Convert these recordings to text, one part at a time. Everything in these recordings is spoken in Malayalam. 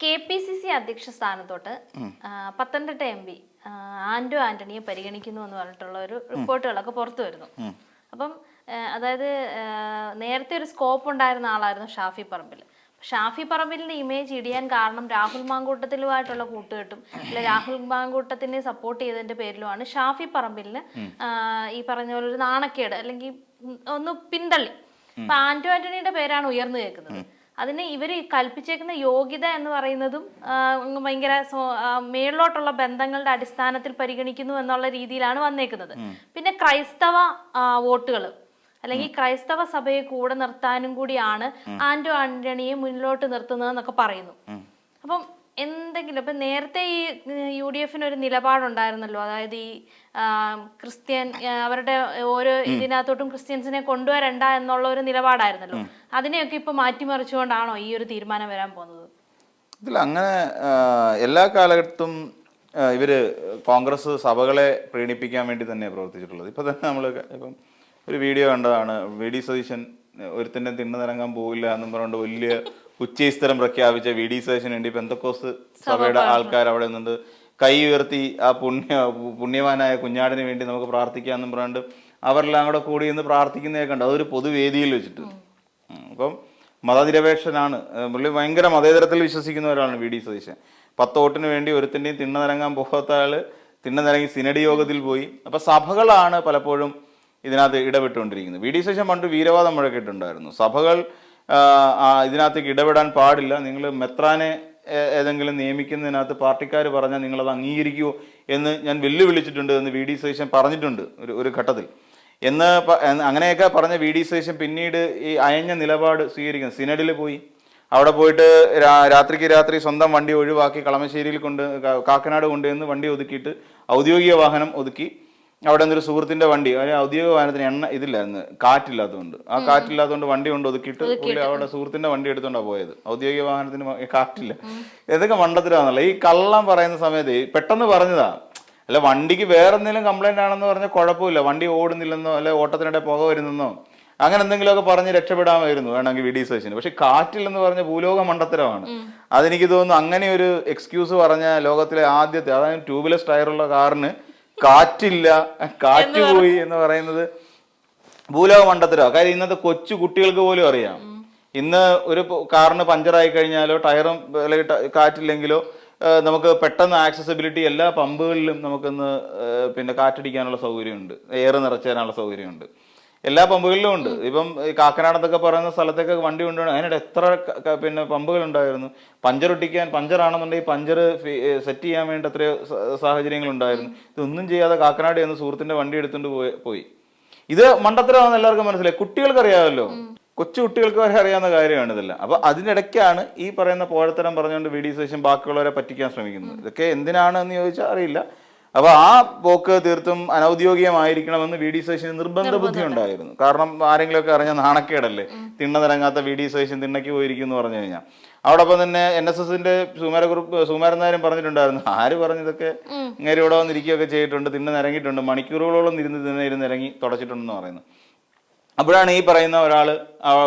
കെ പി സി സി അധ്യക്ഷ സ്ഥാനത്തോട്ട് പത്തനംതിട്ട എം പി ആന്റോ ആന്റണിയെ പരിഗണിക്കുന്നു എന്ന് പറഞ്ഞിട്ടുള്ള ഒരു റിപ്പോർട്ടുകളൊക്കെ പുറത്തു വരുന്നു. അപ്പം അതായത് നേരത്തെ ഒരു സ്കോപ്പ് ഉണ്ടായിരുന്ന ആളായിരുന്നു ഷാഫി പറമ്പിൽ. ഷാഫി പറമ്പിലിന്റെ ഇമേജ് ഇടിയാൻ കാരണം രാഹുൽ മാങ്കൂട്ടത്തിലുമായിട്ടുള്ള കൂട്ടുകെട്ടും അല്ലെ രാഹുൽ മാങ്കൂട്ടത്തിനെ സപ്പോർട്ട് ചെയ്തതിന്റെ പേരിലുമാണ് ഷാഫി പറമ്പിലിന് ഈ പറഞ്ഞ പോലെ ഒരു നാണക്കേട് അല്ലെങ്കിൽ ഒന്ന് പിന്തള്ളി. അപ്പൊ ആന്റോ ആന്റണിയുടെ പേരാണ് ഉയർന്നു കേൾക്കുന്നത്. അതിന് ഇവർ കൽപ്പിച്ചേക്കുന്ന യോഗ്യത എന്ന് പറയുന്നതും ഭയങ്കര മേളിലോട്ടുള്ള ബന്ധങ്ങളുടെ അടിസ്ഥാനത്തിൽ പരിഗണിക്കുന്നു എന്നുള്ള രീതിയിലാണ് വന്നേക്കുന്നത്. പിന്നെ ക്രൈസ്തവ വോട്ടുകൾ അല്ലെങ്കിൽ ക്രൈസ്തവ സഭയെ കൂടെ നിർത്താനും കൂടിയാണ് ആന്റോ ആന്റണിയെ മുന്നിലോട്ട് നിർത്തുന്നത് എന്നൊക്കെ പറയുന്നു അപ്പം എന്തെങ്കിലും ഇപ്പം നേരത്തെ ഈ യു ഡി എഫിന് ഒരു നിലപാടുണ്ടായിരുന്നല്ലോ. അതായത് ഈ ക്രിസ്ത്യൻ അവരുടെ ഓരോ ഇതിനകത്തോട്ടും ക്രിസ്ത്യൻസിനെ കൊണ്ടുവരണ്ട എന്നുള്ള ഒരു നിലപാടായിരുന്നല്ലോ. അതിനെയൊക്കെ ഇപ്പൊ മാറ്റിമറിച്ചുകൊണ്ടാണോ ഈ ഒരു തീരുമാനം വരാൻ പോകുന്നത്? ഇതിൽ അങ്ങനെ എല്ലാ കാലഘട്ടത്തും ഇവർ കോൺഗ്രസ് സഭകളെ പ്രീണിപ്പിക്കാൻ വേണ്ടി തന്നെ പ്രവർത്തിച്ചിട്ടുള്ളത്. ഇപ്പൊ തന്നെ നമ്മൾ ഇപ്പം ഒരു വീഡിയോ കണ്ടതാണ് വി ഡി സതീശൻ ഒരുത്തിന്റെ തിണ്ണു നിറങ്ങാൻ പോവില്ല എന്നും പറഞ്ഞുകൊണ്ട് വലിയ ഉച്ചസ്ഥലം പ്രഖ്യാപിച്ച വി ഡി സതീശന് വേണ്ടി പെന്തക്കോസ് സഭയുടെ ആൾക്കാർ അവിടെ നിന്നുണ്ട്. കൈ ഉയർത്തി ആ പുണ്യ പുണ്യവാനായ കുഞ്ഞാടിന് വേണ്ടി നമുക്ക് പ്രാർത്ഥിക്കാമെന്നും പറഞ്ഞുകൊണ്ട് അവരെല്ലാം കൂടെ കൂടി ഇന്ന് പ്രാർത്ഥിക്കുന്നതൊക്കെ ഉണ്ട് അതൊരു പൊതുവേദിയിൽ വെച്ചിട്ട്. അപ്പം മതനിരപേക്ഷനാണ്. പുള്ളി ഭയങ്കര മതേതരത്തിൽ വിശ്വസിക്കുന്ന ഒരാളാണ് വി ഡി സതീശൻ. പത്ത് വോട്ടിന് വേണ്ടി ഒരുത്തിന്റെയും തിണ്ണ നിരങ്ങാൻ പോകാത്ത ആൾ തിണ്ണ നിരങ്ങി സിനഡി യോഗത്തിൽ പോയി. അപ്പൊ സഭകളാണ് പലപ്പോഴും ഇതിനകത്ത് ഇടപെട്ടുകൊണ്ടിരിക്കുന്നത്. വി ഡി സതീശൻ പണ്ട് വീരവാദം മുഴക്കിയിട്ടുണ്ടായിരുന്നു. സഭകൾ ഇതിനകത്തേക്ക് ഇടപെടാൻ പാടില്ല. നിങ്ങൾ മെത്രാനെ ഏതെങ്കിലും നിയമിക്കുന്നതിനകത്ത് പാർട്ടിക്കാർ പറഞ്ഞാൽ നിങ്ങളത് അംഗീകരിക്കുമോ എന്ന് ഞാൻ വെല്ലുവിളിച്ചിട്ടുണ്ട് എന്ന് വി ഡി സതീശൻ പറഞ്ഞിട്ടുണ്ട് ഒരു ഒരു ഘട്ടത്തിൽ. എന്ന് അങ്ങനെയൊക്കെ പറഞ്ഞ വി ഡി സതീശൻ പിന്നീട് ഈ അയഞ്ഞ നിലപാട് സ്വീകരിക്കുന്നു. സിനഡിൽ പോയി. അവിടെ പോയിട്ട് രാത്രിക്ക് രാത്രി സ്വന്തം വണ്ടി ഒഴിവാക്കി കളമശ്ശേരിയിൽ കൊണ്ട് കാക്കനാട് കൊണ്ടുവന്ന് വണ്ടി ഒതുക്കിയിട്ട് ഔദ്യോഗിക വാഹനം ഒതുക്കി. അവിടെ നിന്നൊരു സുഹൃത്തിന്റെ വണ്ടി അതായത് ഔദ്യോഗിക വാഹനത്തിന് എണ്ണ ഇതില്ലായിരുന്നു കാറ്റില്ലാത്തതുകൊണ്ട്. ആ കാറ്റില്ലാത്തതുകൊണ്ട് വണ്ടി കൊണ്ട് ഒതുക്കിയിട്ട് പുള്ളി അവിടെ സുഹൃത്തിന്റെ വണ്ടി എടുത്തോണ്ടാണ് പോയത്. ഔദ്യോഗിക വാഹനത്തിന് കാറ്റില്ല. ഇതൊക്കെ മണ്ടത്തിലാണല്ലോ ഈ കള്ളം പറയുന്ന സമയത്ത് പെട്ടെന്ന് പറഞ്ഞതാ. അല്ല വണ്ടിക്ക് വേറെ എന്തെങ്കിലും കംപ്ലൈന്റ് ആണെന്ന് പറഞ്ഞാൽ കുഴപ്പമില്ല. വണ്ടി ഓടുന്നില്ലെന്നോ അല്ലെ ഓട്ടത്തിനിടെ പുക വരുന്നെന്നോ അങ്ങനെ എന്തെങ്കിലുമൊക്കെ പറഞ്ഞ് രക്ഷപ്പെടാമായിരുന്നു വേണമെങ്കിൽ വി ഡി സതീശന്. പക്ഷെ കാറ്റില്ലെന്ന് പറഞ്ഞ ഭൂലോക മണ്ടത്തരമാണ്. അതെനിക്ക് തോന്നുന്നു അങ്ങനെ ഒരു എക്സ്ക്യൂസ് പറഞ്ഞ ലോകത്തിലെ ആദ്യത്തെ അതായത് ട്യൂബ്ലെസ് ടയറുള്ള കാറിന് കാറ്റില്ല കാറ്റ് പോയി എന്ന് പറയുന്നത് ഭൂലോക മണ്ഡത്തിലോ കാര്യം ഇന്നത്തെ കൊച്ചു കുട്ടികൾക്ക് പോലും അറിയാം. ഇന്ന് ഒരു കാറിന് പഞ്ചറായി കഴിഞ്ഞാലോ ടയറും അല്ലെങ്കിൽ കാറ്റില്ലെങ്കിലോ നമുക്ക് പെട്ടെന്ന് ആക്സസിബിലിറ്റി എല്ലാ പമ്പുകളിലും നമുക്കിന്ന് പിന്നെ കാറ്റടിക്കാനുള്ള സൗകര്യമുണ്ട്. എയർ നിറച്ചു തരാനുള്ള സൗകര്യമുണ്ട്. എല്ലാ പമ്പുകളിലും ഉണ്ട്. ഇപ്പം ഈ കാക്കനാടത്തൊക്കെ പറയുന്ന സ്ഥലത്തൊക്കെ വണ്ടി കൊണ്ടുപോകണം അതിനിടെ എത്ര പിന്നെ പമ്പുകൾ ഉണ്ടായിരുന്നു പഞ്ചർ ഒട്ടിക്കാൻ പഞ്ചറാണെന്നുണ്ടെങ്കിൽ പഞ്ചർ സെറ്റ് ചെയ്യാൻ വേണ്ടി എത്രയോ സാഹചര്യങ്ങൾ ഉണ്ടായിരുന്നു ഇതൊന്നും ചെയ്യാതെ കാക്കനാട് എന്ന് സുഹൃത്തിന്റെ വണ്ടി എടുത്തുകൊണ്ട് പോയി പോയി. ഇത് മണ്ടത്തരമാണെന്ന് എല്ലാവർക്കും മനസ്സിലായി. കുട്ടികൾക്ക് അറിയാമല്ലോ. കൊച്ചു കുട്ടികൾക്ക് വരെ അറിയാവുന്ന കാര്യമാണ് ഇതെല്ലാം. അപ്പൊ അതിനിടയ്ക്കാണ് ഈ പറയുന്ന പോഴത്തരം പറഞ്ഞുകൊണ്ട് വി ഡി സേഷൻ ബാക്കിയുള്ളവരെ പറ്റിക്കാൻ ശ്രമിക്കുന്നത്. ഇതൊക്കെ എന്തിനാണ് എന്ന് ചോദിച്ചാൽ അറിയില്ല. അപ്പൊ ആ പോക്ക് തീർത്തും അനൗദ്യോഗികമായിരിക്കണമെന്ന് വി ഡി സതീശന് നിർബന്ധ ബുദ്ധി ഉണ്ടായിരുന്നു. കാരണം ആരെങ്കിലുമൊക്കെ അറിഞ്ഞ നാണക്കേടല്ലേ? തിണ്ണ നിറങ്ങാത്ത വി ഡി സതീശൻ തിണ്ണയ്ക്ക് പോയിരിക്കും എന്ന് പറഞ്ഞു കഴിഞ്ഞാൽ. അവിടൊപ്പം തന്നെ എൻ എസ് എസിന്റെ സുമാര ഗ്രൂപ്പ് സുമാരൻ നായരും പറഞ്ഞിട്ടുണ്ടായിരുന്നു. ആര് പറഞ്ഞതൊക്കെ ഇങ്ങനെ ഇവിടെ വന്നിരിക്കുകയൊക്കെ ചെയ്തിട്ടുണ്ട് തിണ്ണ നിരങ്ങിയിട്ടുണ്ട് മണിക്കൂറുകളോളം ഇരുന്ന് തിണ്ണ ഇരുന്ന് ഇറങ്ങി തുടച്ചിട്ടുണ്ടെന്ന് പറയുന്നു. അപ്പോഴാണ് ഈ പറയുന്ന ഒരാൾ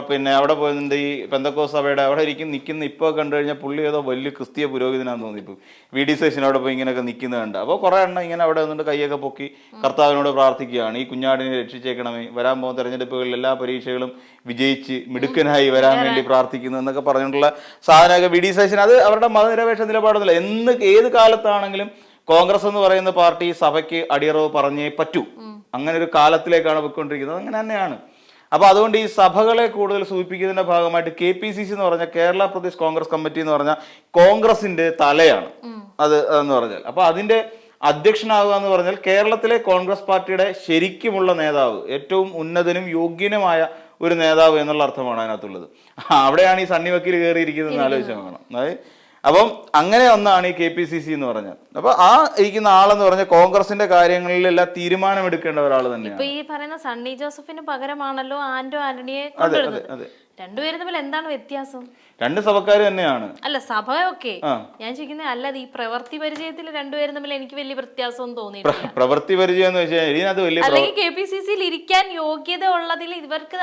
പിന്നെ അവിടെ പോയിരുന്നത് ഈ പെന്തക്കോസ് സഭയുടെ അവിടെ ഇരിക്കും നിൽക്കുന്ന ഇപ്പോൾ കണ്ടു കഴിഞ്ഞാൽ പുള്ളി ഏതോ വലിയ ക്രിസ്തീയ പുരോഹിതനാന്ന് തോന്നി ഇപ്പോൾ വി ഡി സേഷൻ അവിടെ പോയി ഇങ്ങനെയൊക്കെ നിൽക്കുന്നത് കണ്ട്. അപ്പോൾ കുറേ എണ്ണം ഇങ്ങനെ അവിടെ നിന്നിട്ട് കൈയൊക്കെ പൊക്കി കർത്താവിനോട് പ്രാർത്ഥിക്കുകയാണ്. ഈ കുഞ്ഞാടിനെ രക്ഷിച്ചേക്കണമേ. വരാൻ പോകുന്ന തെരഞ്ഞെടുപ്പുകളിൽ എല്ലാ പരീക്ഷകളും വിജയിച്ച് മിടുക്കനായി വരാൻ വേണ്ടി പ്രാർത്ഥിക്കുന്നു എന്നൊക്കെ പറഞ്ഞിട്ടുള്ള സാധനമൊക്കെ വി ഡി സേഷൻ അത് അവരുടെ മതനിരപേക്ഷ നിലപാടൊന്നുമില്ല. എന്ന് ഏത് കാലത്താണെങ്കിലും കോൺഗ്രസ് എന്ന് പറയുന്ന പാർട്ടി സഭയ്ക്ക് അടിയറവ് പറഞ്ഞേ പറ്റൂ. അങ്ങനെ ഒരു കാലത്തിലേക്കാണ് പോയിക്കൊണ്ടിരിക്കുന്നത്. അങ്ങനെ തന്നെയാണ്. അപ്പൊ അതുകൊണ്ട് ഈ സഭകളെ കൂടുതൽ സൂചിപ്പിക്കുന്നതിന്റെ ഭാഗമായിട്ട് കെ പി സി സി എന്ന് പറഞ്ഞാൽ കേരള പ്രദേശ് കോൺഗ്രസ് കമ്മിറ്റി എന്ന് പറഞ്ഞ കോൺഗ്രസിന്റെ തലയാണ്. അത് എന്ന് പറഞ്ഞാൽ. അപ്പോൾ അതിന്റെ അധ്യക്ഷനാവുക എന്ന് പറഞ്ഞാൽ കേരളത്തിലെ കോൺഗ്രസ് പാർട്ടിയുടെ ശരിക്കുമുള്ള നേതാവ് ഏറ്റവും ഉന്നതനും യോഗ്യനുമായ ഒരു നേതാവ് എന്നുള്ള അർത്ഥമാണ് അതിനകത്തുള്ളത്. അവിടെയാണ് ഈ സണ്ണി വക്കീൽ കയറിയിരിക്കുന്നത് ആലോചിച്ച് നോക്കണം അതായത് അപ്പം അങ്ങനെ ഒന്നാണ് ഈ കെ പി സി സി എന്ന് പറഞ്ഞാൽ അപ്പൊ ആ ഇരിക്കുന്ന ആളെന്ന് പറഞ്ഞ കോൺഗ്രസിന്റെ കാര്യങ്ങളിലെല്ലാം തീരുമാനം എടുക്കേണ്ട ഒരാൾ തന്നെയാണ് ഈ പറയുന്ന സണ്ണി ജോസഫിന് പകരമാണല്ലോ ആന്റോ ആന്റണിയെ അതെ അതെ. രണ്ടുപേരും തമ്മിൽ എന്താണ് വ്യത്യാസം? രണ്ട് സഭക്കാർ തന്നെയാണ്. അല്ല സഭ ഒക്കെ ആ. ഞാൻ ചോദിക്കുന്നത് അല്ലാതെ ഈ പ്രവൃത്തി പരിചയത്തിൽ രണ്ടുപേരും തമ്മിൽ എനിക്ക് വലിയ വ്യത്യാസം തോന്നിയിട്ടില്ല. പ്രവൃത്തി പരിചയം എന്ന് വെച്ചാൽ വലിയ അല്ലെങ്കിൽ കെ പി സി സിയിൽ ഇരിക്കാൻ യോഗ്യത ഉള്ളതിൽ ഇവർക്ക്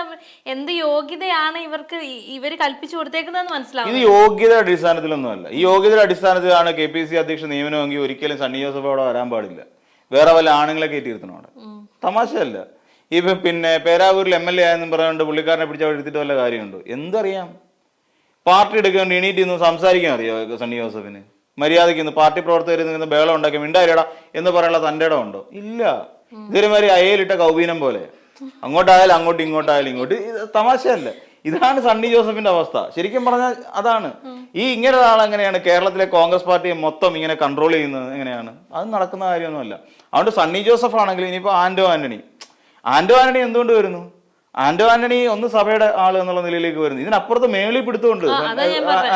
എന്ത് യോഗ്യതയാണ് ഇവർക്ക് ഇവർ കൽപ്പിച്ചു കൊടുത്തേക്കുന്നതെന്ന് ഇത് മനസ്സിലാവും യോഗ്യത അടിസ്ഥാനത്തിലൊന്നുമല്ല. ഈ യോഗ്യതയുടെ അടിസ്ഥാനത്തിലാണ് കെ പി സി അധ്യക്ഷ നിയമനമെങ്കിൽ ഒരിക്കലും സണ്ണി ജോസഫ് അവിടെ വരാൻ പാടില്ല. വേറെ വല്ല ആണുങ്ങളെ കയറ്റിയിരുത്തണം അവിടെ? തമാശയല്ല. ഇപ്പൊ പിന്നെ പേരാവൂരിൽ എം എൽ എ ആയെന്നും പറഞ്ഞുകൊണ്ട് പുള്ളിക്കാരനെ പിടിച്ച് അവിടെ എടുത്തിട്ട് വല്ല കാര്യമുണ്ടോ? എന്തറിയാം പാർട്ടി എടുക്കാൻ എണീറ്റ് ഇന്ന് സംസാരിക്കാൻ അറിയോ സണ്ണി ജോസഫിന്? മര്യാദയ്ക്ക് ഇന്ന് പാർട്ടി പ്രവർത്തകർ നിന്ന് ബേളം ഉണ്ടാക്കി മിണ്ടാരിടാ എന്ന് പറയാനുള്ള തന്റെ ഇടം ഉണ്ടോ ഇല്ല ഇതൊരുമാതിരി അയലിട്ട കൗബീനം പോലെ. അങ്ങോട്ടായാലും അങ്ങോട്ടും ഇങ്ങോട്ടായാലും ഇങ്ങോട്ട്. തമാശയല്ല. ഇതാണ് സണ്ണി ജോസഫിന്റെ അവസ്ഥ. ശരിക്കും പറഞ്ഞാൽ അതാണ്. ഈ ഇങ്ങനെ ഒരാൾ എങ്ങനെയാണ് കേരളത്തിലെ കോൺഗ്രസ് പാർട്ടിയെ മൊത്തം ഇങ്ങനെ കൺട്രോൾ ചെയ്യുന്നത് എങ്ങനെയാണ്? അത് നടക്കുന്ന കാര്യമൊന്നുമല്ല. അതുകൊണ്ട് സണ്ണി ജോസഫ് ആണെങ്കിൽ ഇനിയിപ്പോൾ ആന്റോ ആന്റണി. ആന്റോ ആന്റണി എന്തുകൊണ്ട് വരുന്നു? ആന്റോ ആന്റണി ഒന്ന് സഭയുടെ ആൾ എന്നുള്ള നിലയിലേക്ക് വരുന്നു. ഇതിനപ്പുറത്ത് മേളിൽ പിടുത്തമുണ്ട്.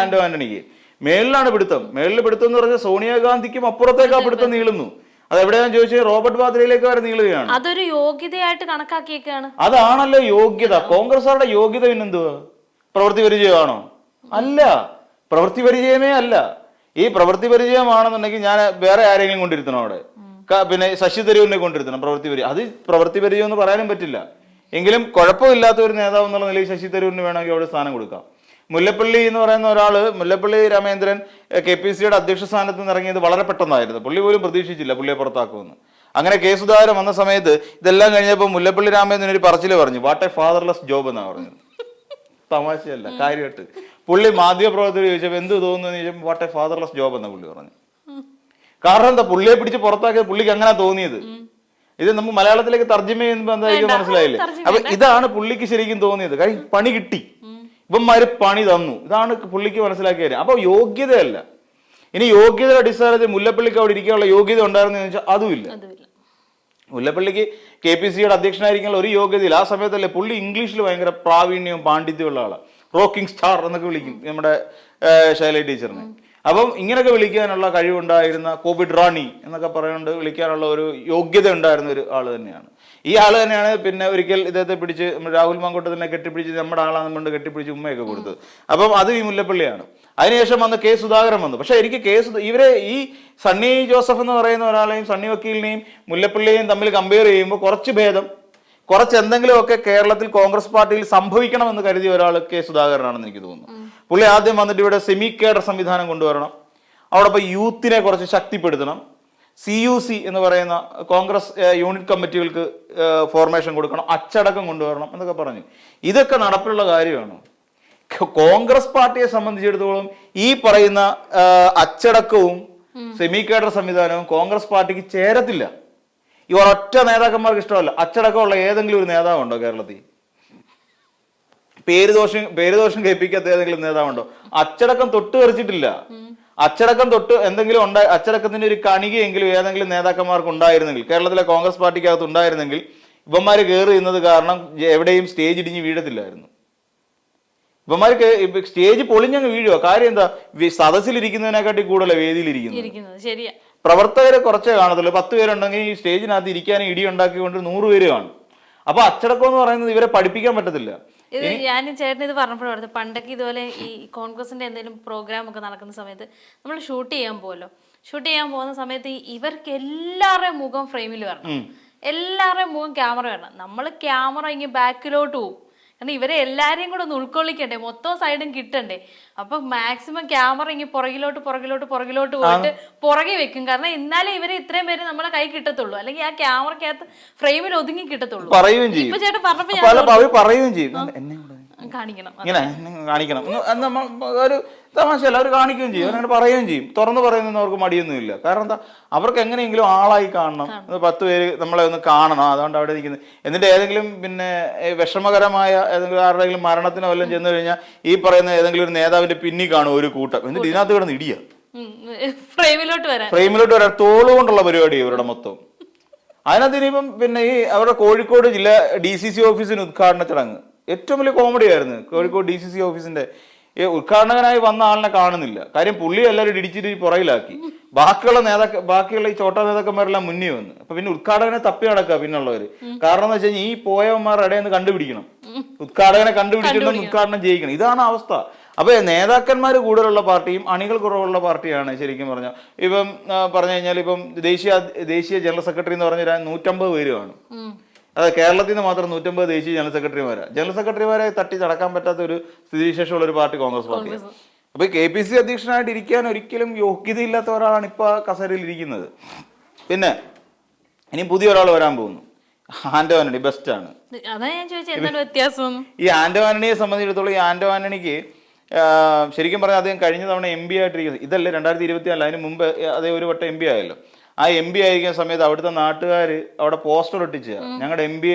ആന്റോ ആന്റണിക്ക്. മേളിലാണ് പിടുത്തം. മേളിൽ പിടുത്തം എന്ന് പറഞ്ഞാൽ സോണിയാഗാന്ധിക്കും അപ്പുറത്തേക്ക് ആ പിടുത്തം നീളുന്നു. അത് എവിടെയാന്ന് ചോദിച്ചാൽ റോബർട്ട് വാദ്രയിലേക്ക് വരെ നീളുകയാണ്. അതൊരു യോഗ്യതയായിട്ട് കണക്കാക്കിയേക്കാണ്. അതാണല്ലോ യോഗ്യത. കോൺഗ്രസ്സുകാരുടെ യോഗ്യത പിന്നെന്തുവാ? പ്രവൃത്തി പരിചയമാണോ? അല്ല. പ്രവൃത്തി പരിചയമേ അല്ല. ഈ പ്രവൃത്തി പരിചയമാണെന്നുണ്ടെങ്കിൽ ഞാൻ വേറെ ആരെങ്കിലും കൊണ്ടിരുത്തണം അവിടെ. പിന്നെ ശശി തരൂരിനെ കൊണ്ടിരുത്തണം പ്രവൃത്തി പരിചയം അത് പ്രവൃത്തി പരിചയം എന്ന് പറയാനും പറ്റില്ല. എങ്കിലും കുഴപ്പമില്ലാത്ത ഒരു നേതാവ് എന്നുള്ള നിലയിൽ ശശി തരൂരിന് വേണമെങ്കിൽ അവിടെ സ്ഥാനം കൊടുക്കാം. മുല്ലപ്പള്ളി എന്ന് പറയുന്ന ഒരാൾ മുല്ലപ്പള്ളി രാമേന്ദ്രൻ കെ പി സിയുടെ അധ്യക്ഷ സ്ഥാനത്ത് നിന്ന് ഇറങ്ങിയത് വളരെ പെട്ടെന്നായിരുന്നു. പുള്ളി പോലും പ്രതീക്ഷിച്ചില്ല പുള്ളിയെ പുറത്താക്കുമെന്ന്. അങ്ങനെ കെ സുധാകരൻ വന്ന സമയത്ത് ഇതെല്ലാം കഴിഞ്ഞപ്പോൾ മുല്ലപ്പള്ളി രാമേന്ദ്രൻ ഒരു പറച്ചിൽ പറഞ്ഞു വാട്ട് എ ഫാദർലെസ് ജോബ് എന്നാണ് പറഞ്ഞത്. തമാശയല്ല കാര്യമായിട്ട്. പുള്ളി മാധ്യമപ്രവർത്തകർ ചോദിച്ചപ്പോൾ എന്ത് തോന്നുന്നു ചോദിച്ചപ്പോൾ വാട്ട് എ ഫാദർലെസ് ജോബ് എന്നാണ് പുള്ളി പറഞ്ഞു. കാരണം എന്താ? പുള്ളിയെ പിടിച്ച് പുറത്താക്കിയത് പുള്ളിക്ക് അങ്ങനെ തോന്നിയത്? ഇത് നമ്മൾ മലയാളത്തിലേക്ക് തർജമ ചെയ്യുമ്പോൾ എന്തായിരിക്കും മനസ്സിലായില്ലേ? അപ്പൊ ഇതാണ് പുള്ളിക്ക് ശരിക്കും തോന്നിയത്. കാര്യം പണി കിട്ടി. ഇവന്മാര് പണി തന്നു. ഇതാണ് പുള്ളിക്ക് മനസ്സിലാക്കിയ കാര്യം. അപ്പൊ യോഗ്യതയല്ല. ഇനി യോഗ്യതയുടെ അടിസ്ഥാനത്തിൽ മുല്ലപ്പള്ളിക്ക് അവിടെ ഇരിക്കാനുള്ള യോഗ്യത ഉണ്ടായിരുന്നു വെച്ചാൽ അതുമില്ല. മുല്ലപ്പള്ളിക്ക് കെ പി സിയുടെ അധ്യക്ഷനായിരിക്കാനുള്ള ഒരു യോഗ്യതയില്ല. ആ സമയത്തല്ലേ പുള്ളി ഇംഗ്ലീഷിൽ ഭയങ്കര പ്രാവീണ്യവും പാണ്ഡിത്യമുള്ള ആളാണ് റോക്കിംഗ് സ്റ്റാർ എന്നൊക്കെ വിളിക്കും നമ്മുടെ ശൈല ടീച്ചറിനെ. അപ്പം ഇങ്ങനെയൊക്കെ വിളിക്കാനുള്ള കഴിവുണ്ടായിരുന്ന കോവിഡ് റാണി എന്നൊക്കെ പറയുന്നത് വിളിക്കാനുള്ള ഒരു യോഗ്യത ഉണ്ടായിരുന്ന ഒരു ആൾ തന്നെയാണ്. ഈ ആൾ തന്നെയാണ് പിന്നെ ഒരിക്കൽ ഇദ്ദേഹത്തെ പിടിച്ച് രാഹുൽ മാങ്കോട്ടത്തിനെ കെട്ടിപ്പിടിച്ച് നമ്മുടെ ആളാന്ന് കൊണ്ട് കെട്ടിപ്പിടിച്ച് ഉമ്മയൊക്കെ കൊടുത്തത്. അപ്പം അത് ഈ മുല്ലപ്പള്ളിയാണ്. അതിനുശേഷം വന്ന് കെ സുധാകരൻ വന്നു. പക്ഷേ എനിക്ക് കെ സുധ ഇവരെ ഈ സണ്ണി ജോസഫ് എന്ന് പറയുന്ന ഒരാളെയും സണ്ണി വക്കീലിനെയും മുല്ലപ്പള്ളിയെയും തമ്മിൽ കമ്പയർ ചെയ്യുമ്പോൾ കുറച്ച് ഭേദം കുറച്ച് എന്തെങ്കിലുമൊക്കെ കേരളത്തിൽ കോൺഗ്രസ് പാർട്ടിയിൽ സംഭവിക്കണമെന്ന് കരുതിയ ഒരാൾ കെ സുധാകരനാണെന്ന് എനിക്ക് തോന്നുന്നു. പുള്ളി ആദ്യം വന്നിട്ട് ഇവിടെ സെമി കേഡർ സംവിധാനം കൊണ്ടുവരണം. അവിടെ ഇപ്പോൾ യൂത്തിനെ കുറച്ച് ശക്തിപ്പെടുത്തണം. സി യു സി എന്ന് പറയുന്ന കോൺഗ്രസ് യൂണിറ്റ് കമ്മിറ്റികൾക്ക് ഫോർമേഷൻ കൊടുക്കണം. അച്ചടക്കം കൊണ്ടുവരണം എന്നൊക്കെ പറഞ്ഞു. ഇതൊക്കെ നടപ്പിലുള്ള കാര്യമാണ്. കോൺഗ്രസ് പാർട്ടിയെ സംബന്ധിച്ചിടത്തോളം ഈ പറയുന്ന അച്ചടക്കവും സെമി കേഡർ സംവിധാനവും കോൺഗ്രസ് പാർട്ടിക്ക് ചേരത്തില്ല. ഈ ഒരൊറ്റ നേതാക്കന്മാർക്ക് ഇഷ്ടമല്ല. അച്ചടക്കമുള്ള ഏതെങ്കിലും ഒരു നേതാവുണ്ടോ കേരളത്തിൽ? പേര് ദോഷം പേര് ദോഷം കേൾപ്പിക്കാത്ത ഏതെങ്കിലും നേതാവുണ്ടോ? അച്ചടക്കം തൊട്ട് തെറിച്ചിട്ടില്ല അച്ചടക്കം തൊട്ട് എന്തെങ്കിലും ഉണ്ടായി അച്ചടക്കത്തിന്റെ ഒരു കണികയെങ്കിലും ഏതെങ്കിലും നേതാക്കന്മാർക്ക് ഉണ്ടായിരുന്നെങ്കിൽ കേരളത്തിലെ കോൺഗ്രസ് പാർട്ടിക്കകത്ത് ഉണ്ടായിരുന്നെങ്കിൽ ഇവന്മാർ കയറി ഇന്നത് കാരണം എവിടെയും സ്റ്റേജ് ഇടിഞ്ഞ് വീഴത്തില്ലായിരുന്നു. ഇവന്മാർക്ക് സ്റ്റേജ് പൊളിഞ്ഞങ്ങ് വീഴുക കാര്യം എന്താ? സദസ്സിലിരിക്കുന്നതിനെക്കാട്ടി കൂടുതലാണ് വേദിയിലിരിക്കുന്നു ഇരിക്കുന്നത്. ശരിയാ. പ്രവർത്തകരെ കുറച്ചേ കാണത്തുള്ളൂ. പത്ത് പേരുണ്ടെങ്കിൽ ഈ സ്റ്റേജിനകത്ത് ഇരിക്കാനും ഇടി ഉണ്ടാക്കിക്കൊണ്ട് നൂറ് പേര് കാണും. അപ്പൊ അച്ചടക്കം എന്ന് പറയുന്നത് ഇവരെ പഠിപ്പിക്കാൻ പറ്റത്തില്ല. ഇത് ഞാൻ ചേട്ടൻ ഇത് പറഞ്ഞപ്പോഴും പറഞ്ഞത് പണ്ടൊക്കെ ഇതുപോലെ ഈ കോൺഗ്രസിന്റെ എന്തെങ്കിലും പ്രോഗ്രാം ഒക്കെ നടക്കുന്ന സമയത്ത് നമ്മൾ ഷൂട്ട് ചെയ്യാൻ പോകുമല്ലോ ഷൂട്ട് ചെയ്യാൻ പോകുന്ന സമയത്ത് ഇവർക്ക് എല്ലാവരുടെയും മുഖം ഫ്രെയിമിൽ വരണം. എല്ലാവരുടെയും മുഖം ക്യാമറ വരണം. നമ്മൾ ക്യാമറ ഇങ്ങനെ ബാക്കിലോട്ട് പോകും കാരണം ഇവരെ എല്ലാവരെയും കൂടെ ഒന്ന് ഉൾക്കൊള്ളിക്കണ്ടേ? മൊത്തം സൈഡും കിട്ടണ്ടേ? അപ്പൊ മാക്സിമം ക്യാമറ ഇങ്ങനെ പുറകിലോട്ട് പുറകിലോട്ട് പുറകിലോട്ട് പോയിട്ട് പുറകെ വെക്കും. കാരണം എന്നാലേ ഇവരെ ഇത്രയും പേര് നമ്മളെ കൈ കിട്ടത്തുള്ളൂ. അല്ലെങ്കിൽ ആ ക്യാമറക്കകത്ത് ഫ്രെയിമിൽ ഒതുങ്ങി കിട്ടത്തുള്ളൂ. പറയുകയും ചെയ്യും. ഇപ്പൊ ചേട്ടൻ പറഞ്ഞപ്പോ പറയുകയും ചെയ്യും. കാണിക്കണം. ഇങ്ങനെ കാണിക്കണം. എന്ന് എന്ന് നമ്മ ഒരു തമാശയല്ല അവർ കാണിക്കുകയും ചെയ്യും. അവരങ്ങനെ പറയുകയും ചെയ്യും. തുറന്നു പറയുന്നൊന്നും അവർക്ക് മടിയൊന്നുമില്ല. കാരണം എന്താ? അവർക്ക് എങ്ങനെയെങ്കിലും ആളായി കാണണം. പത്ത് പേര് നമ്മളെ ഒന്ന് കാണണം. അതുകൊണ്ട് അവിടെ ഇരിക്കുന്നത്. എന്നിട്ട് ഏതെങ്കിലും പിന്നെ വിഷമകരമായ ഏതെങ്കിലും ആരുടെയെങ്കിലും മരണത്തിനോ വല്ലതും ചെന്ന് കഴിഞ്ഞാൽ ഈ പറയുന്ന ഏതെങ്കിലും ഒരു നേതാവിന്റെ പിന്നി കാണും ഒരു കൂട്ടം. എന്നിട്ട് ഇതിനകത്ത് കിടന്ന് ഇടിയ. ഫ്രെയിമിലോട്ട് വരാൻ. ഫ്രെയിമിലോട്ട് വരാൻ തോൾ കൊണ്ടുള്ള പരിപാടി ഇവരുടെ മൊത്തം. അതിനകത്ത് ഇനിയിപ്പം പിന്നെ ഈ അവരുടെ കോഴിക്കോട് ജില്ല ഡി സി സി ഓഫീസിന് ഉദ്ഘാടന ചടങ്ങ്. ഏറ്റവും വലിയ കോമഡി ആയിരുന്നു. കോഴിക്കോട് ഡി സി സി ഓഫീസിന്റെ ഈ ഉദ്ഘാടകനായി വന്ന ആളിനെ കാണുന്നില്ല. കാര്യം പുള്ളി എല്ലാവരും ഇടിച്ചിട്ട് പുറയിലാക്കി ബാക്കിയുള്ള നേതാക്ക ബാക്കിയുള്ള ഈ ചോട്ട നേതാക്കന്മാരെല്ലാം മുന്നേ വന്നു. അപ്പൊ പിന്നെ ഉദ്ഘാടകനെ തപ്പി നടക്കുക പിന്നുള്ളവര്. കാരണം എന്ന് വെച്ചാൽ ഈ പോയവന്മാരുടെ ഇടയിൽ കണ്ടുപിടിക്കണം. ഉദ്ഘാടകനെ കണ്ടുപിടിച്ചിട്ടുണ്ടെന്ന് ഉദ്ഘാടനം ചെയ്യിക്കണം ഇതാണ് അവസ്ഥ. അപ്പൊ നേതാക്കന്മാർ കൂടുതലുള്ള പാർട്ടിയും അണികൾ കുറവുള്ള പാർട്ടിയാണ് ശരിക്കും പറഞ്ഞാൽ ഇപ്പം പറഞ്ഞു കഴിഞ്ഞാൽ ഇപ്പം ദേശീയ ദേശീയ ജനറൽ സെക്രട്ടറി എന്ന് പറഞ്ഞാൽ നൂറ്റമ്പത് പേര് കാണും. അതെ കേരളത്തിൽ നിന്ന് മാത്രം നൂറ്റമ്പത് ദേശീയ ജനറൽ സെക്രട്ടറിമാരാണ് ജനറൽ സെക്രട്ടറിമാരെ തട്ടി നടക്കാൻ പറ്റാത്ത ഒരു സ്ഥിതിവിശേഷമുള്ള ഒരു പാർട്ടി കോൺഗ്രസ് പാർട്ടി. അപ്പൊ കെ പി സി അധ്യക്ഷനായിട്ട് ഇരിക്കാൻ ഒരിക്കലും യോഗ്യതയില്ലാത്ത ഒരാളാണ് ഇപ്പൊ കസേരയിൽ ഇരിക്കുന്നത്. പിന്നെ ഇനി പുതിയ ഒരാൾ വരാൻ പോകുന്നു. ആന്റോ ആന്റണി ബെസ്റ്റ് ആണ്. ഈ ആന്റോ ആന്റണിയെ സംബന്ധിച്ചിടത്തോളം ഈ ആന്റോ ആന്റണിക്ക് ശരിക്കും പറഞ്ഞാൽ അദ്ദേഹം കഴിഞ്ഞ തവണ എം പി ആയിട്ടിരിക്കുന്നത് ഇതല്ലേ രണ്ടായിരത്തി ഇരുപത്തി നാലിൽ അതിന് മുമ്പ് അതേ ഒരു വട്ടം എം പി ആയല്ലോ. ആ എം പി ആയിരിക്കുന്ന സമയത്ത് അവിടുത്തെ നാട്ടുകാർ അവിടെ പോസ്റ്റർ ഒട്ടിച്ച് ഞങ്ങളുടെ എം ബി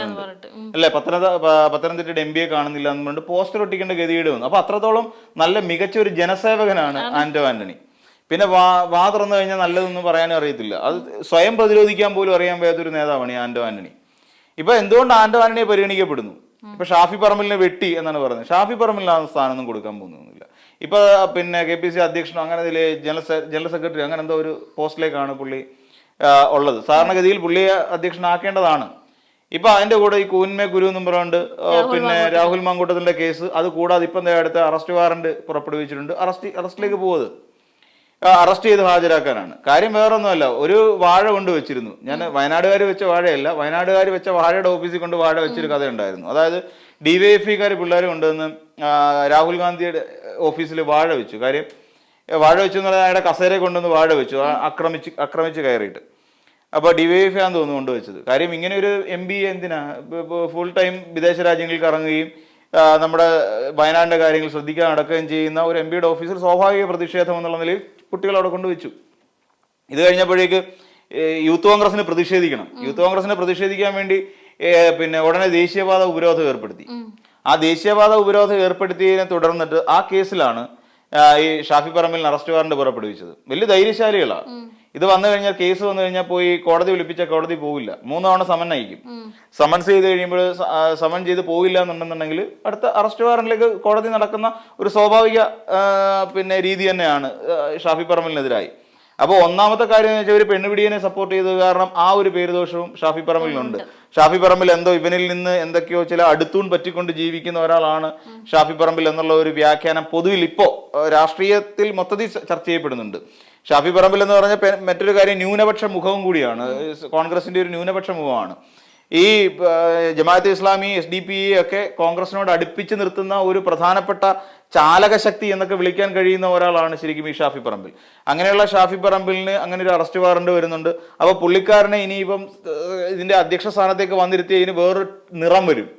എന്ന് പറഞ്ഞിട്ട്. ഉം. പത്തനംതിട്ട പത്തനംതിട്ടയുടെ എം ബി എ കാണുന്നില്ല എന്ന് പറഞ്ഞിട്ട് പോസ്റ്റർ ഒട്ടിക്കേണ്ട ഗതിയുടെ വന്നു അപ്പൊ അത്രത്തോളം നല്ല മികച്ച ഒരു ജനസേവകനാണ് ആന്റോ ആന്റണി. പിന്നെ വാ വാ തുറന്നു കഴിഞ്ഞാൽ നല്ലതൊന്നും പറയാനും അറിയത്തില്ല. അത് സ്വയം പ്രതിരോധിക്കാൻ പോലും അറിയാൻ വയ്യാത്തൊരു നേതാവാണ് ഈ ആന്റോ ആന്റണി. ഇപ്പൊ എന്തുകൊണ്ട് ആന്റോ ആന്റണിയെ പരിഗണിക്കപ്പെടുന്നു? ഇപ്പൊ ഷാഫി പറമ്പലിനെ വെട്ടി എന്നാണ് പറയുന്നത് ഷാഫി പറമ്പലിനാണ് സ്ഥാനം സ്ഥാനമൊന്നും കൊടുക്കാൻ പോകുന്നൊന്നുമില്ല ഇപ്പൊ പിന്നെ കെ പി സി അധ്യക്ഷനോ അങ്ങനെ ജനറൽ ജനറൽ സെക്രട്ടറി അങ്ങനെ എന്തോ ഒരു പോസ്റ്റിലേക്കാണ് പുള്ളി ഉള്ളത്. സാധാരണഗതിയിൽ പുള്ളിയെ അധ്യക്ഷനാക്കേണ്ടതാണ്. ഇപ്പൊ അതിന്റെ കൂടെ ഈ കൂന്മേ ഗുരു എന്നും പറഞ്ഞുകൊണ്ട് പിന്നെ രാഹുൽ മാങ്കൂട്ടത്തിന്റെ കേസ് അത് കൂടാതെ ഇപ്പം അടുത്ത അറസ്റ്റ് വാറണ്ട് പുറപ്പെടുവിച്ചിട്ടുണ്ട്. അറസ്റ്റ് അറസ്റ്റിലേക്ക് പോകുന്നത് അറസ്റ്റ് ചെയ്ത് ഹാജരാക്കാനാണ്. കാര്യം വേറൊന്നുമല്ല ഒരു വാഴ കൊണ്ട് വെച്ചിരുന്നു. ഞാൻ വയനാടുകാർ വെച്ച വാഴയല്ല വയനാടുകാർ വെച്ച വാഴയുടെ ഓഫീസിൽ കൊണ്ട് വാഴ വെച്ചൊരു കഥ ഉണ്ടായിരുന്നു അതായത് ഡിവൈഎഫ്ഇക്കാർ പിള്ളേർ കൊണ്ടുവന്ന് രാഹുൽ ഗാന്ധിയുടെ ഓഫീസിൽ വാഴ വെച്ചു. കാര്യം വാഴ വെച്ചു എന്ന് പറഞ്ഞാൽ അയാളുടെ കസേരയെ കൊണ്ടുവന്ന് വാഴ വെച്ചു. ആക്രമിച്ച് ആക്രമിച്ച് കയറിയിട്ട്. അപ്പോൾ ഡിവൈഎഫ് ആണെന്ന് തോന്നുന്നു കൊണ്ടുവച്ചത്. കാര്യം ഇങ്ങനെ ഒരു എം ബി എന്തിനാ? ഫുൾ ടൈം വിദേശ രാജ്യങ്ങളിൽ കറങ്ങുകയും നമ്മുടെ വയനാടിന്റെ കാര്യങ്ങൾ ശ്രദ്ധിക്കാൻ നടക്കുകയും ചെയ്യുന്ന ഒരു എം പിയുടെ ഓഫീസിൽ സ്വാഭാവിക പ്രതിഷേധം എന്നുള്ള നിലയിൽ കുട്ടികൾ അവിടെ കൊണ്ടുവച്ചു ഇത് കഴിഞ്ഞപ്പോഴേക്ക് യൂത്ത് കോൺഗ്രസിന് പ്രതിഷേധിക്കണം. യൂത്ത് കോൺഗ്രസിനെ പ്രതിഷേധിക്കാൻ വേണ്ടി പിന്നെ ഉടനെ ദേശീയപാത ഉപരോധം ഏർപ്പെടുത്തി. ആ ദേശീയപാത ഉപരോധം ഏർപ്പെടുത്തിയതിനെ തുടർന്നിട്ട് ആ കേസിലാണ് ഈ ഷാഫി പറമ്പിൽ അറസ്റ്റ് വാറണ്ട് പുറപ്പെടുവിച്ചത്. വലിയ ധൈര്യശാലികളാണ് ഇത് വന്നു കഴിഞ്ഞാൽ കേസ് വന്നു കഴിഞ്ഞാൽ പോയി കോടതി വിളിപ്പിച്ച കോടതി പോവില്ല. മൂന്ന് തവണ സമൻ അയക്കും സമൻസ് ചെയ്ത് കഴിയുമ്പോൾ സമൻ ചെയ്ത് പോവില്ല എന്നുണ്ടെന്നുണ്ടെങ്കിൽ അടുത്ത അറസ്റ്റ് വാറന്റിലേക്ക് കോടതി നടക്കുന്ന ഒരു സ്വാഭാവിക പിന്നെ രീതി തന്നെയാണ് ഷാഫി പറമ്പലിനെതിരായി. അപ്പോൾ ഒന്നാമത്തെ കാര്യം എന്ന് വെച്ചാൽ ഒരു പെണ്ണുപിടിയനെ സപ്പോർട്ട് ചെയ്തത് കാരണം ആ ഒരു പേരുദോഷവും ഷാഫി പറമ്പിലുണ്ട്. ഷാഫി പറമ്പിൽ എന്തോ ഇവനിൽ നിന്ന് എന്തൊക്കെയോ ചില അടുത്തൂൺ പറ്റിക്കൊണ്ട് ജീവിക്കുന്ന ഒരാളാണ് ഷാഫി പറമ്പിൽ എന്നുള്ള ഒരു വ്യാഖ്യാനം പൊതുവിൽ ഇപ്പോ ആ, രാഷ്ട്രീയത്തിൽ മൊത്തത്തിൽ ചർച്ച ചെയ്യപ്പെടുന്നുണ്ട്. ഷാഫി പറമ്പിൽ എന്ന് പറഞ്ഞ മറ്റൊരു കാര്യം ന്യൂനപക്ഷ മുഖവും കൂടിയാണ്. കോൺഗ്രസിന്റെ ഒരു ന്യൂനപക്ഷ മുഖമാണ്. ഈ Jamaat Islami S D P ഒക്കെ കോൺഗ്രസിനോട് അടുപ്പിച്ച് നിർത്തുന്ന ഒരു പ്രധാനപ്പെട്ട ചാലകശക്തി എന്നൊക്കെ വിളിക്കാൻ കഴിയുന്ന ഒരാളാണ് ശരിക്കും ഈ ഷാഫി പറമ്പിൽ. അങ്ങനെയുള്ള ഷാഫി പറമ്പിലിന് അങ്ങനെ ഒരു അറസ്റ്റ് വാറണ്ട് വരുന്നുണ്ട്. അപ്പോൾ പുള്ളിക്കാരനെ ഇനിയിപ്പം ഇതിന്റെ അധ്യക്ഷ സ്ഥാനത്തേക്ക് വന്നിരുത്തി ഇതിന് വേറൊരു നിറം വരും.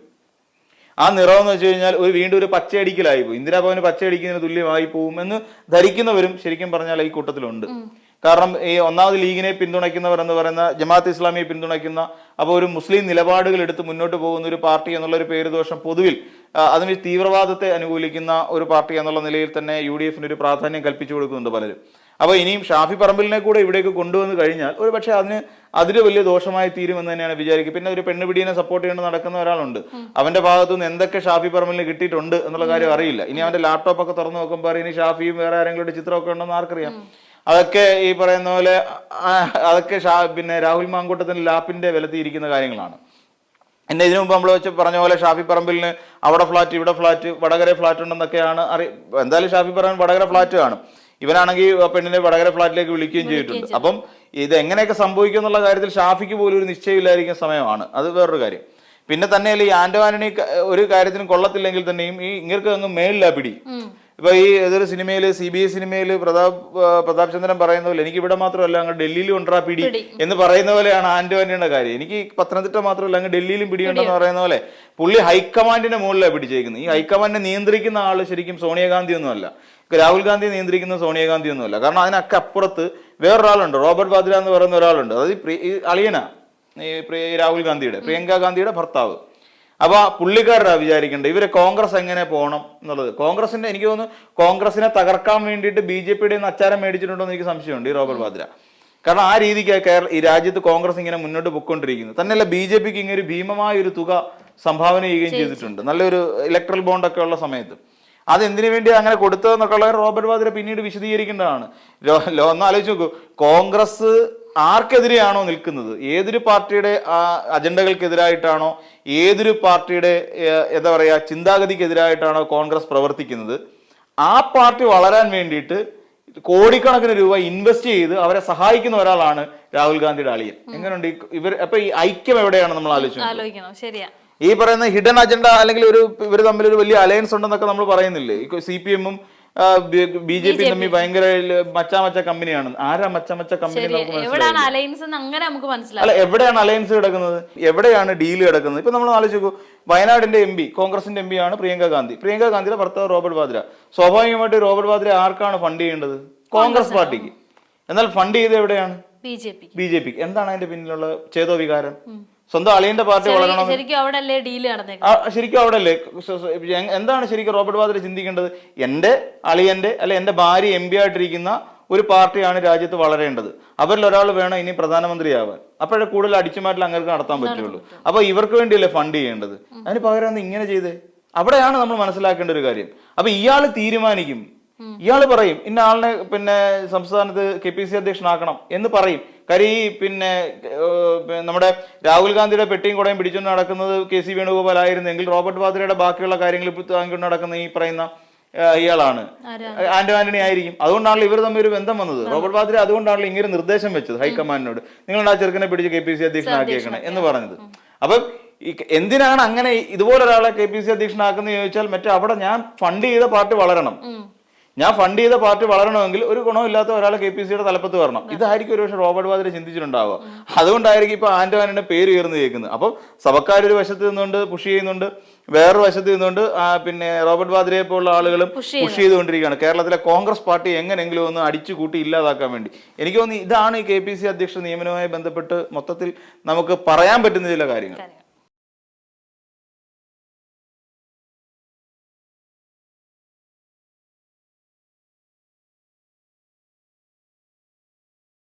ആ നിറം എന്ന് വെച്ച് കഴിഞ്ഞാൽ ഒരു വീണ്ടും ഒരു പച്ചയടിക്കലായി പോകും ഇന്ദിരാഭവന് പച്ചയടിക്കുന്നതിന് തുല്യമായി പോകും എന്ന് ധരിക്കുന്നവരും ശരിക്കും പറഞ്ഞാൽ ഈ കൂട്ടത്തിലുണ്ട്. കാരണം ഈ ഒന്നാമത് ലീഗിനെ പിന്തുണയ്ക്കുന്നവർ എന്ന് പറയുന്ന ജമാഅത്ത് ഇസ്ലാമിയെ പിന്തുണയ്ക്കുന്ന അപ്പോൾ ഒരു മുസ്ലിം നിലപാടുകൾ എടുത്ത് മുന്നോട്ട് പോകുന്ന ഒരു പാർട്ടി എന്നുള്ള ഒരു പേരുദോഷം പൊതുവിൽ അതിന് തീവ്രവാദത്തെ അനുകൂലിക്കുന്ന ഒരു പാർട്ടി എന്നുള്ള നിലയിൽ തന്നെ യു ഡി എഫിന് ഒരു പ്രാധാന്യം കൽപ്പിച്ചു കൊടുക്കുന്നുണ്ട് പലരും. അപ്പോൾ ഇനിയും ഷാഫി പറമ്പിലിനെ കൂടെ ഇവിടേക്ക് കൊണ്ടുവന്ന് കഴിഞ്ഞാൽ ഒരു പക്ഷേ അതിന് അതിന് വലിയ ദോഷമായി തീരുമെന്ന് തന്നെയാണ് വിചാരിക്കുക. പിന്നെ ഒരു പെണ്ണുപിടിയെ സപ്പോർട്ട് ചെയ്യേണ്ട നടക്കുന്ന ഒരാളുണ്ട്. അവന്റെ ഭാഗത്തു നിന്ന് എന്തൊക്കെ ഷാഫി പറമ്പിലിന് കിട്ടിയിട്ടുണ്ട് എന്നുള്ള കാര്യം അറിയില്ല. ഇനി അവന്റെ ലാപ്ടോപ്പ് ഒക്കെ തുറന്നു നോക്കുമ്പോൾ ഇനി ഷാഫിയും വേറെ ആരെങ്കിലും ചിത്രമൊക്കെ ഉണ്ടെന്ന് ആർക്കറിയാം? അതൊക്കെ ഈ പറയുന്ന പോലെ അതൊക്കെ ഷാ പിന്നെ രാഹുൽ മാങ്കൂട്ടത്തിന് ലാപ്പിന്റെ വിലത്തിയിരിക്കുന്ന കാര്യങ്ങളാണ്. എന്നെ ഇതിനു മുമ്പ് നമ്മൾ വെച്ച് പറഞ്ഞ പോലെ ഷാഫി പറമ്പിലിന് അവിടെ ഫ്ലാറ്റ് ഇവിടെ ഫ്ലാറ്റ് വടകര ഫ്ലാറ്റ് ഉണ്ടെന്നൊക്കെയാണ് അറി എന്തായാലും ഷാഫി പറമ്പിൽ വടകര ഫ്ലാറ്റ് കാണും. ഇവനാണെങ്കിൽ പെണ്ണിനെ വടകര ഫ്ലാറ്റിലേക്ക് വിളിക്കുകയും ചെയ്തിട്ടുണ്ട്. അപ്പം ഇത് എങ്ങനെയൊക്കെ സംഭവിക്കും എന്നുള്ള കാര്യത്തിൽ ഷാഫിക്ക് പോലും ഒരു നിശ്ചയമില്ലായിരിക്കുന്ന സമയമാണ്. അത് വേറൊരു കാര്യം. പിന്നെ തന്നെയല്ല ഈ ആന്റോ ആന്റണി ഒരു കാര്യത്തിനും കൊള്ളത്തില്ലെങ്കിൽ തന്നെയും ഈ ഇങ്ങർക്ക് അങ്ങ് മേളിലാ പിടി. ഇപ്പൊ ഈ ഏതൊരു സിനിമയിൽ സി ബി ഐ സിനിമയിൽ പ്രതാപ് പ്രതാപ് ചന്ദ്രൻ പറയുന്ന പോലെ എനിക്ക് ഇവിടെ മാത്രമല്ല അങ്ങ് ഡൽഹിയിലും ഉണ്ടാ പിടി എന്ന് പറയുന്ന പോലെയാണ് ആന്റോ ആന്റണിയുടെ കാര്യം. എനിക്ക് പത്തനംതിട്ട മാത്രമല്ല അങ്ങ് ഡൽഹിയിലും പിടിയുണ്ടെന്ന് പറയുന്ന പോലെ പുള്ളി ഹൈക്കമാൻഡിന്റെ മുകളിലാണ് പിടിച്ചേക്കുന്നത്. ഈ ഹൈക്കമാൻഡിനെ നിയന്ത്രിക്കുന്ന ആൾ ശരിക്കും സോണിയാഗാന്ധി ഒന്നുമല്ല രാഹുൽ ഗാന്ധി നിയന്ത്രിക്കുന്ന സോണിയാഗാന്ധി ഒന്നുമല്ല കാരണം അതിനൊക്കെ അപ്പുറത്ത് വേറൊരാളുണ്ട് റോബർട്ട് വാദ്ര എന്ന് പറയുന്ന ഒരാളുണ്ട്. അതായത് ഈ പ്രിയ ഈ രാഹുൽ ഗാന്ധിയുടെ പ്രിയങ്ക ഗാന്ധിയുടെ ഭർത്താവ്. അപ്പൊ പുള്ളിക്കാരാ വിചാരിക്കേണ്ടത്. ഇവരെ കോൺഗ്രസ് എങ്ങനെ പോകണം എന്നുള്ളത്. കോൺഗ്രസിന്റെ എനിക്ക് തോന്നുന്നു കോൺഗ്രസിനെ തകർക്കാൻ വേണ്ടിയിട്ട് ബി ജെ പിയുടെ അച്ചാരം മേടിച്ചിട്ടുണ്ടോ എന്ന് എനിക്ക് സംശയമുണ്ട് ഈ റോബർട്ട് വാദ്ര. കാരണം ആ രീതിക്കാണ് കേരള ഈ രാജ്യത്ത് കോൺഗ്രസ് ഇങ്ങനെ മുന്നോട്ട് പൊയ്ക്കൊണ്ടിരിക്കുന്നത്. തന്നെയല്ല ബി ജെ പിക്ക് ഇങ്ങനെ ഒരു ഭീമമായ ഒരു തുക സംഭാവന ചെയ്യുകയും ചെയ്തിട്ടുണ്ട്. നല്ലൊരു ഇലക്ട്രൽ ബോണ്ടൊക്കെ ഉള്ള സമയത്ത്. അത് എന്തിനു വേണ്ടി അങ്ങനെ കൊടുത്തതെന്നൊക്കെ ഉള്ള റോബർട്ട് വാദ്ര പിന്നീട് വിശദീകരിക്കേണ്ടതാണ്. ഒന്ന് ആലോചിച്ച് നോക്കൂ. കോൺഗ്രസ് ആർക്കെതിരെയാണോ നിൽക്കുന്നത്? ഏതൊരു പാർട്ടിയുടെ അജണ്ടകൾക്കെതിരായിട്ടാണോ ഏതൊരു പാർട്ടിയുടെ എന്താ പറയുക ചിന്താഗതിക്കെതിരായിട്ടാണോ കോൺഗ്രസ് പ്രവർത്തിക്കുന്നത്? ആ പാർട്ടി വളരാൻ വേണ്ടിയിട്ട് കോടിക്കണക്കിന് രൂപ ഇൻവെസ്റ്റ് ചെയ്ത് അവരെ സഹായിക്കുന്ന ഒരാളാണ് രാഹുൽ ഗാന്ധിയുടെ അളിയൻ. എങ്ങനെയുണ്ട് ഇവർ അപ്പൊ ഈ ഐക്യം എവിടെയാണ് നമ്മൾ ആലോചിക്കണം. ശരിയാ. ഈ പറയുന്ന ഹിഡൻ അജണ്ട അല്ലെങ്കിൽ ഒരു ഇവർ തമ്മിൽ ഒരു വലിയ അലയൻസ് ഉണ്ടെന്നൊക്കെ നമ്മൾ പറയുന്നില്ലേ? സി പി എമ്മും ബി ജെ പി തമ്മിൽ ഭയങ്കര മച്ചാമച്ച കമ്പനിയാണ്. ആരാ മച്ച മച്ച കമ്പനി നമുക്ക് മനസ്സിലായി അല്ല എവിടെയാണ് അലയൻസ് കിടക്കുന്നത്? എവിടെയാണ് ഡീൽ കിടക്കുന്നത്? ഇപ്പൊ നമ്മൾ ആലോചിച്ച് നോക്കൂ വയനാടിന്റെ എം പി കോൺഗ്രസിന്റെ എം പി ആണ് പ്രിയങ്ക ഗാന്ധി. പ്രിയങ്ക ഗാന്ധിയുടെ ഭർത്താവ് റോബർട്ട് വാദ്ര. സ്വാഭാവികമായിട്ട് റോബർട്ട് വാദ്ര ആർക്കാണ് ഫണ്ട് ചെയ്യേണ്ടത്? കോൺഗ്രസ് പാർട്ടിക്ക്. എന്നാൽ ഫണ്ട് ചെയ്ത് എവിടെയാണ്? ബി ജെ പി എന്താണ് അതിന്റെ പിന്നിലുള്ള ചേതോ വികാരം? സ്വന്തം അളിയന്റെ പാർട്ടി വളരണം? ശരിക്കും അവിടെ അല്ലേ ഡീൽ ശരിക്കും അവിടെ അല്ലേ എന്താണ് ശരിക്കും റോബർട്ട് വാദ്ര ചിന്തിക്കേണ്ടത്? എന്റെ അളിയന്റെ അല്ലെ എന്റെ ഭാര്യ എം പി ആയിട്ടിരിക്കുന്ന ഒരു പാർട്ടിയാണ് രാജ്യത്ത് വളരേണ്ടത്. അവരിൽ ഒരാൾ വേണം ഇനി പ്രധാനമന്ത്രിയാവാൻ. അപ്പോഴേ കൂടുതൽ അടിച്ചുമാറ്റിൽ അങ്ങനെ നടത്താൻ പറ്റുള്ളൂ. അപ്പൊ ഇവർക്ക് വേണ്ടിയല്ലേ ഫണ്ട് ചെയ്യേണ്ടത്? അതിന് പകരം ഇങ്ങനെ ചെയ്തേ? അവിടെയാണ് നമ്മൾ മനസ്സിലാക്കേണ്ട ഒരു കാര്യം. അപ്പൊ ഇയാൾ തീരുമാനിക്കും. ഇയാൾ പറയും ഇന്ന ആളിനെ പിന്നെ സംസ്ഥാനത്ത് കെ പി സി അധ്യക്ഷനാക്കണം എന്ന് പറയും. കാര്യം ഈ പിന്നെ നമ്മുടെ രാഹുൽ ഗാന്ധിയുടെ പെട്ടിയും കുടയും പിടിച്ചുകൊണ്ട് നടക്കുന്നത് കെ സി വേണുഗോപാൽ ആയിരുന്നെങ്കിൽ റോബർട്ട് വാദ്രയുടെ ബാക്കിയുള്ള കാര്യങ്ങൾ ഇപ്പോൾ താങ്ങിക്കൊണ്ട് നടക്കുന്ന ഈ പറയുന്ന ഇയാളാണ്. ആന്റോ ആന്റണി ആയിരിക്കും. അതുകൊണ്ടാണല്ലോ ഇവർ തമ്മിൽ ഒരു ബന്ധം വന്നത്. റോബർട്ട് വാദ്ര അതുകൊണ്ടാണല്ലോ ഇങ്ങനെ നിർദ്ദേശം വെച്ചത് ഹൈക്കമാൻഡിനോട്. നിങ്ങൾ ആ ചെറുക്കനെ പിടിച്ച് കെ പി സി അധ്യക്ഷനാക്കിയേക്കണേ എന്ന് പറഞ്ഞത്. അപ്പം എന്തിനാണ് അങ്ങനെ ഇതുപോലെ ഒരാളെ കെ പി സി അധ്യക്ഷനാക്കുന്നത് ചോദിച്ചാൽ മറ്റേ അവിടെ ഞാൻ ഫണ്ട് ചെയ്ത പാർട്ടി വളരണം. ഞാൻ ഫണ്ട് ചെയ്ത പാർട്ടി വളരണമെങ്കിൽ ഒരു ഗുണമില്ലാത്ത ഒരാളെ കെ പി സിയുടെ തലപ്പത്ത് വരണം. ഇതായിരിക്കും ഒരുപക്ഷെ റോബർട്ട് വാദ്ര ചിന്തിച്ചിട്ടുണ്ടാവുക. അതുകൊണ്ടായിരിക്കും ഇപ്പൊ ആന്റോ ആന്റണിയുടെ പേര് ഉയർന്നു കേൾക്കുന്നത്. അപ്പം സഭക്കാർ ഒരു വശത്ത് നിന്നുകൊണ്ട് പുഷ് ചെയ്യുന്നുണ്ട് വേറൊരു വശത്ത് നിന്നുകൊണ്ട് പിന്നെ റോബർട്ട് വാദ്രയെ പോലുള്ള ആളുകളും പുഷ് ചെയ്തുകൊണ്ടിരിക്കുകയാണ്. കേരളത്തിലെ കോൺഗ്രസ് പാർട്ടി എങ്ങനെങ്കിലും ഒന്ന് അടിച്ചു കൂട്ടി ഇല്ലാതാക്കാൻ വേണ്ടി. എനിക്ക് തോന്നുന്നു ഇതാണ് ഈ കെ പി സി അധ്യക്ഷ നിയമനവുമായി ബന്ധപ്പെട്ട് മൊത്തത്തിൽ നമുക്ക് പറയാൻ പറ്റുന്ന ചില കാര്യങ്ങൾ. കാര്യം